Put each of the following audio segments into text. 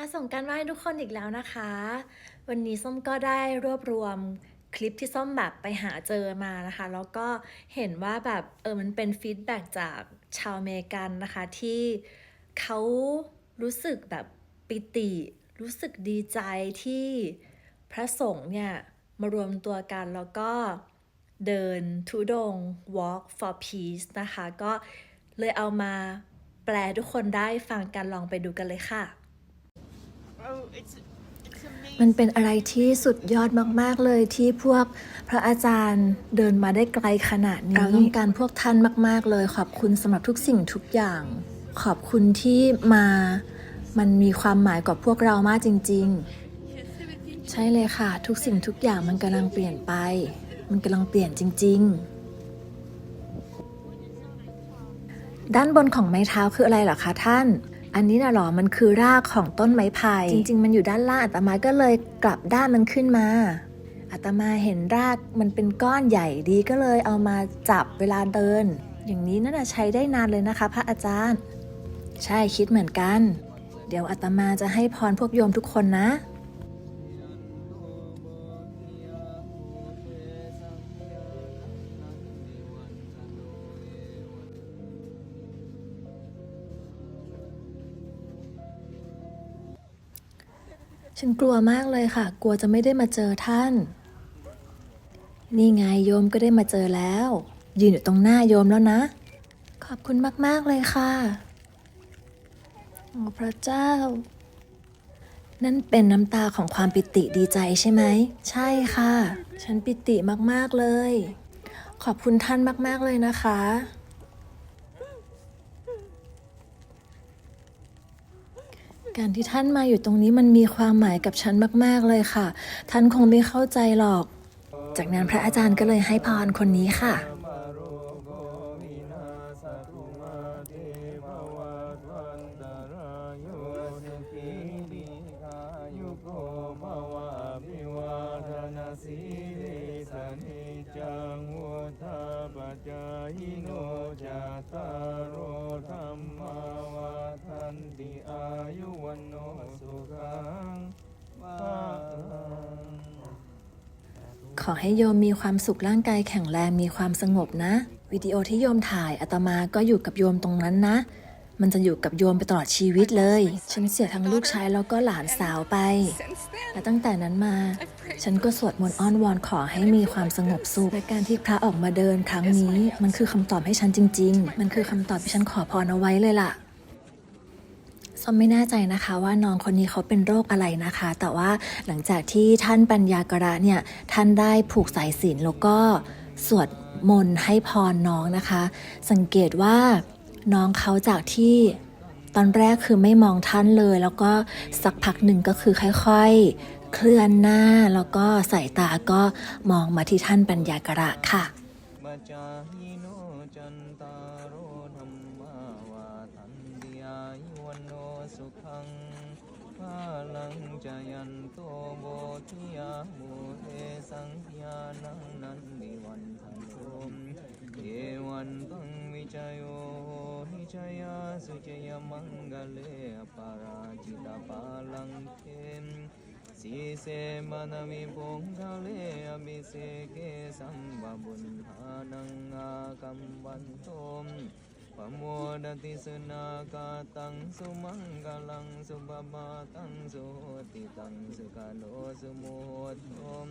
มาส่งกันมาให้ทุกคนอีกแล้วนะคะ วันนี้ส้มก็ได้รวบรวมคลิปที่ส้มแบบไปหาเจอมานะคะ แล้วก็เห็นว่าแบบเออมันเป็นฟีดแบ็กจากชาวเมริกันนะคะ ที่เขารู้สึกแบบปิติ รู้สึกดีใจที่พระสงฆ์เนี่ย มารวมตัวกันแล้วก็เดินทุดง walk for peace นะคะ ก็เลยเอามาแปลทุกคนได้ฟังกันลองไปดูกันเลยค่ะ มันเป็นอะไรที่สุดยอดมาก ๆ เลยที่พวกพระอาจารย์เดินมาได้ไกลขนาดนี้เราต้องการพวกท่านมาก ๆ เลย ขอบคุณสำหรับทุกสิ่งทุกอย่าง ขอบคุณที่มามันมีความหมายกับพวกเรามากจริง ๆ ใช่เลยค่ะ ทุกสิ่งทุกอย่างมันกำลังเปลี่ยนไป มันกำลังเปลี่ยนจริง ๆด้านบนของไม้เท้าคืออะไรเหรอคะท่าน อันนี้นะหรอ มันคือรากของต้นไม้ไผ่จริง ๆ มันอยู่ด้านล่างอาตมาก็เลยกลับด้านมันขึ้นมาอาตมาเห็นรากมันเป็นก้อนใหญ่ดีก็เลยเอามาจับเวลาเดิน อย่างนี้น่าจะใช้ได้นานเลยนะคะ พระอาจารย์ ใช่คิดเหมือนกัน เดี๋ยวอาตมาจะให้พรพวกโยมทุกคนนะ ฉันกลัวมากเลยค่ะ กลัวจะไม่ได้มาเจอท่าน นี่ไงโยมก็ได้มาเจอแล้ว ยืนอยู่ตรงหน้าโยมแล้วนะ ขอบคุณมาก ๆ เลยค่ะ โอ้พระเจ้า นั่นเป็นน้ำตาของความปิติดีใจใช่ไหม ใช่ค่ะ ฉันปิติมาก ๆ เลย ขอบคุณท่านมาก ๆ เลยนะคะ การที่ท่านมาอยู่ตรงนี้มันมีความหมายกับฉันมากๆเลยค่ะ ท่านคงไม่เข้าใจหรอก จากนั้นพระอาจารย์ก็เลยให้พรคนนี้ค่ะ จังวุธาปจายโนจัตตารธรรม นติอายุวันโนสุขังภาขอให้โยมมีความสุขร่างกายแข็งแรงมีความสงบนะ วิดีโอที่โยมถ่ายอาตมาก็อยู่กับโยมตรงนั้นนะ มันจะอยู่กับโยมไปตลอดชีวิตเลย ฉันเสียทั้งลูกชายแล้วก็หลานสาวไป และตั้งแต่นั้นมา ฉันก็สวดมนต์อ้อนวอนขอให้มีความสงบสุขและการที่พระออกมาเดินครั้งนี้ มันคือคำตอบให้ฉันจริง ๆ มันคือคำตอบที่ฉันขอพรเอาไว้เลยล่ะ ส้มไม่แน่ใจนะคะว่าน้องคนนี้เขาเป็นโรคอะไรนะคะ แต่ว่าหลังจากที่ท่านปัญญากระเนี่ยท่านได้ผูกสายศีลแล้วก็สวดมนต์ให้พรน้องนะคะ สังเกตว่าน้องเขาจากที่ตอนแรกคือไม่มองท่านเลย แล้วก็สักพักหนึ่งก็คือค่อยๆ เคลื่อนหน้าแล้วก็สายตาก็มองมาที่ท่านปัญญากระค่ะ สุขังภาลังจายันโตโบทิยาโมเอสังยานังนันดิวันทันโตมเอวันตังวิจโยหิจยาสุจยมังกเลปาราจิตาปาลังเทมสีเสมานามิพงคาเลอมิเสเกสัมบบุญหานังอาคัมวันโตม ปะโมดติสนากาตังสุมังกลังสุบาบาตังสุติตังสุกาโลสุโมทม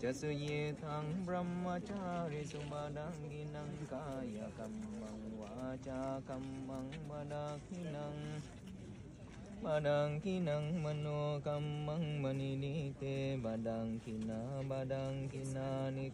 จะสุเยทังบรมจาริสุมาดังกินังกายกัมมังวาจากัมมังบาดาคินัง Badang kinang mano kamang manini te badang kina badang kina ni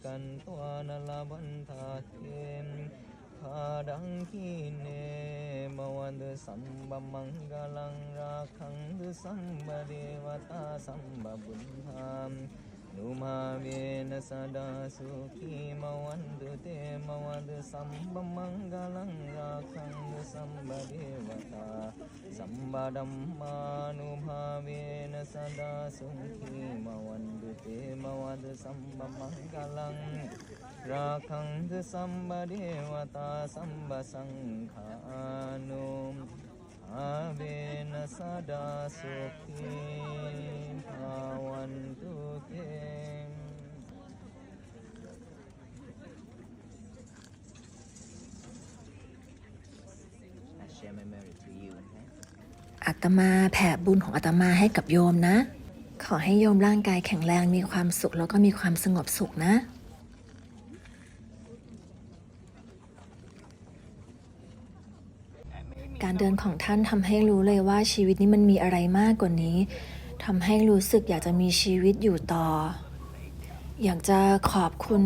කාඩං කීනේ මවද සම්බමංගලං රාඛංද සම්බදේවතා සම්බබුද්ධාම් නුමාවේන සදා සුඛී මවන්දු තේ මවද සම්බමංගලං රාඛංද සම්බදේවතා. සම්බදම්මානුභාවේන සදා සුඛී මවන්දු තේ මවද සම්බමංගලං manggalang rakang du samba devata samba dhamma numave na sada sukhi mawandu te mawandu samba manggalang rakang du samba devata samba sangha anum อาเบนะสะดาสุขีภาวันตุเต I share my merit to you, okay? อาตมาแผ่บุญของอาตมาให้กับโยมนะ ขอให้โยมร่างกายแข็งแรงมีความสุขแล้วก็มีความสงบสุขนะ การ เดินของท่านทำให้รู้เลยว่าชีวิตนี้มันมีอะไรมากกว่านี้ทำให้รู้สึกอยากจะมีชีวิตอยู่ต่อ อยากจะขอบคุณ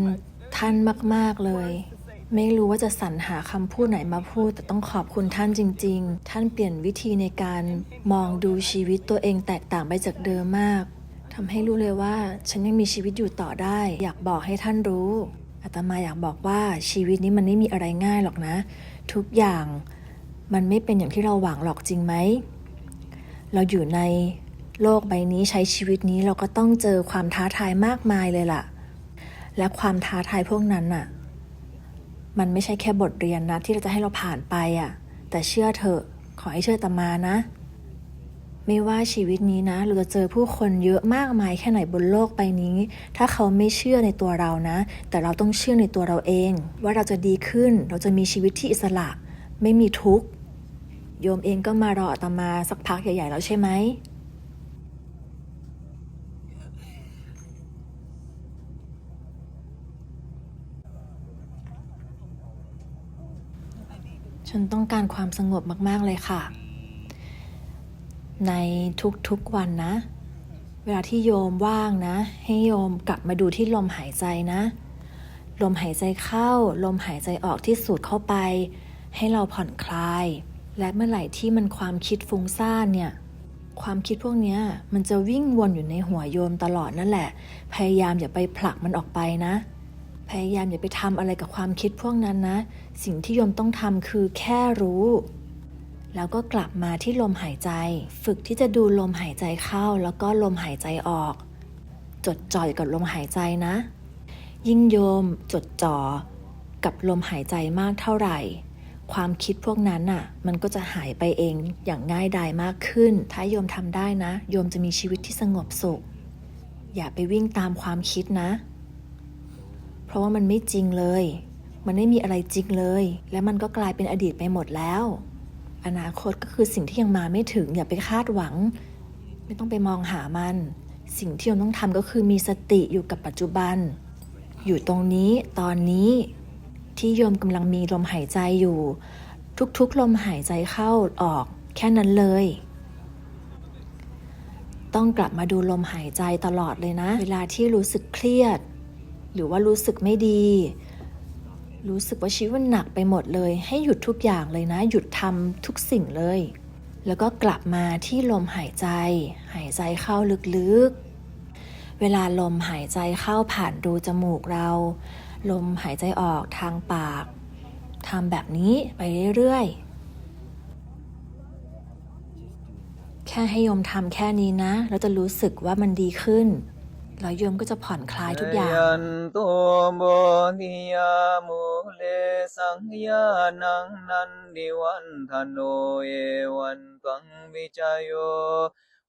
ท่านมาก ๆ เลย ไม่รู้ว่าจะสรรหาคำพูดไหนมาพูด แต่ต้องขอบคุณท่านจริง ๆ ท่านเปลี่ยนวิธีในการมองดูชีวิตตัวเองแตกต่างไปจากเดิมมากทำให้รู้เลยว่า ฉันยังมีชีวิตอยู่ต่อได้ อยากบอกให้ท่านรู้อาตมาอยากบอกว่าชีวิตนี้มันไม่มีอะไรง่ายหรอกนะ ทุกอย่าง มันไม่เป็นอย่างที่เราหวังหรอกจริงไหม เราอยู่ในโลกใบนี้ใช้ชีวิตนี้เราก็ต้องเจอความท้าทายมากมายเลยล่ะ และความท้าทายพวกนั้นน่ะ มันไม่ใช่แค่บทเรียนนะที่เราจะให้เราผ่านไปอะ่ะ แต่เชื่อเถอะ ขอให้เชื่อตามานะ ไม่ว่าชีวิตนี้นะ เราจะเจอผู้คนเยอะมากมายแค่ไหนบนโลกใบนี้ ถ้าเขาไม่เชื่อในตัวเรานะ แต่เราต้องเชื่อในตัวเราเอง ว่าเราจะดีขึ้น เราจะมีชีวิตที่อิสระ ไม่มีทุกข์ โยมเองก็มารออาตมาสักพักใหญ่ๆแล้วใช่ไหม ฉันต้องการความสงบมากๆเลยค่ะ ในทุกๆวันนะ เวลาที่โยมว่างนะ ให้โยมกลับมาดูที่ลมหายใจนะ ลมหายใจเข้า ลมหายใจออกที่สูดเข้าไป ให้เราผ่อนคลาย และเมื่อไหร่ที่มันความคิดฟุ้งซ่านเนี่ย ความคิดพวกนี้มันจะวิ่งวนอยู่ในหัวโยมตลอดนั่นแหละ พยายามอย่าไปผลักมันออกไปนะ พยายามอย่าไปทำอะไรกับความคิดพวกนั้นนะ สิ่งที่โยมต้องทำคือแค่รู้แล้วก็กลับมาที่ลมหายใจ ฝึกที่จะดูลมหายใจเข้าแล้วก็ลมหายใจออก จดจ่อยกับลมหายใจนะ ยิ่งโยมจดจ่อกับลมหายใจมากเท่าไหร่ ความคิดพวกนั้นน่ะ มันก็จะหายไปเองอย่างง่ายดายมากขึ้น ถ้าโยมทำได้นะ โยมจะมีชีวิตที่สงบสุข อย่าไปวิ่งตามความคิดนะ เพราะว่ามันไม่จริงเลย มันไม่มีอะไรจริงเลย และมันก็กลายเป็นอดีตไปหมดแล้ว อนาคตก็คือสิ่งที่ยังมาไม่ถึง อย่าไปคาดหวัง ไม่ต้องไปมองหามัน สิ่งที่โยมต้องทำก็คือมีสติอยู่กับปัจจุบัน อยู่ตรงนี้ตอนนี้ ที่โยมกำลังมีลมหายใจอยู่ ทุกๆ ลมหายใจเข้าออกแค่นั้นเลย ต้องกลับมาดูลมหายใจตลอดเลยนะ เวลาที่รู้สึกเครียด หรือว่ารู้สึกไม่ดี รู้สึกว่าชีวิตหนักไปหมดเลย ให้หยุดทุกอย่างเลยนะ หยุดทำทุกสิ่งเลย แล้วก็กลับมาที่ลมหายใจ หายใจเข้าลึกๆเวลาลมหายใจเข้าผ่านรูจมูกเรา ลมหายใจออกทางปากทำแบบนี้ไปเรื่อยๆ แค่ให้โยมทำแค่นี้นะแล้วจะรู้สึกว่ามันดีขึ้น แล้วโยมก็จะผ่อนคลายทุกอย่างยันโตโบธิยามุเลสังยานังนันดิวันทโนเอวันตังวิจโย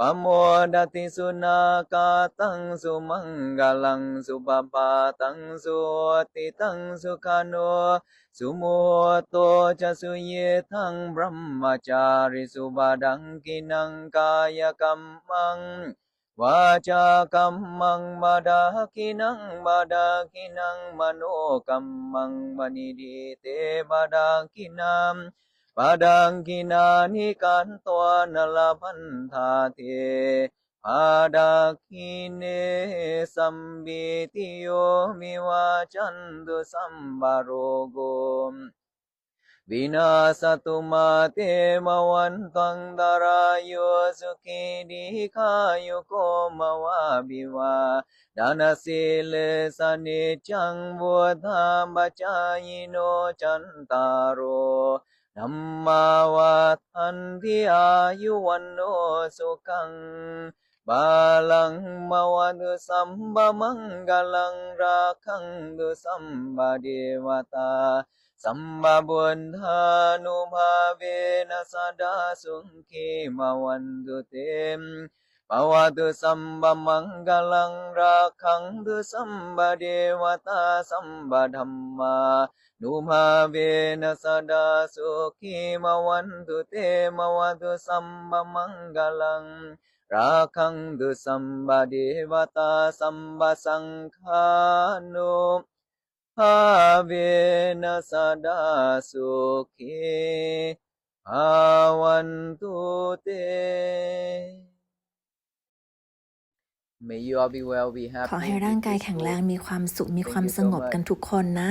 ปาราจิตาปาลังเคสีเสปาดาวิโมบบุญทามโมดติสุนาคาตังสุมังกลังสุปปาตังสุติตังสุขโนสุโมโตจะสุเยทังบรมจาริสุบาดังกินังกายกัมมังวาจากัมมังบาดากินังบาดากินังมโนกัมมังมณิดีเตบาดากินัม ปาดังกินานิกันตัวนลพันธาเทปาดาคิเนสัมบิติโยมิวาจันตุสัมบาโรโกมวินาสตุมาเตมวันตังดารายโยสุขีดีคายุโกมวาบิวาดานาสิเลสนิจังบุธาบัจจายโนจันตารโร ธรรมาวาทันติอายุวันโนสุขังบาลังมาวดุสัมบมังกลังราคังดุสัมบเดวตา สัมบบุญธานุภาเวนัสดาสุขีมาวันตุเตม ภวตุสัมบมังกลังราคังดุสัมบเดวตาสัมบธัมมานุภาเวนัสดาสุขีมาวันตุเตมาวัตุสัมบมังกลังราคังดุสัมบเดวตาสัมบสังฆานุภาเวนัสดาสุขีภาวันตุเต ขอให้ร่างกายแข็งแรงมีความสุขมีความสงบกันทุกคนนะ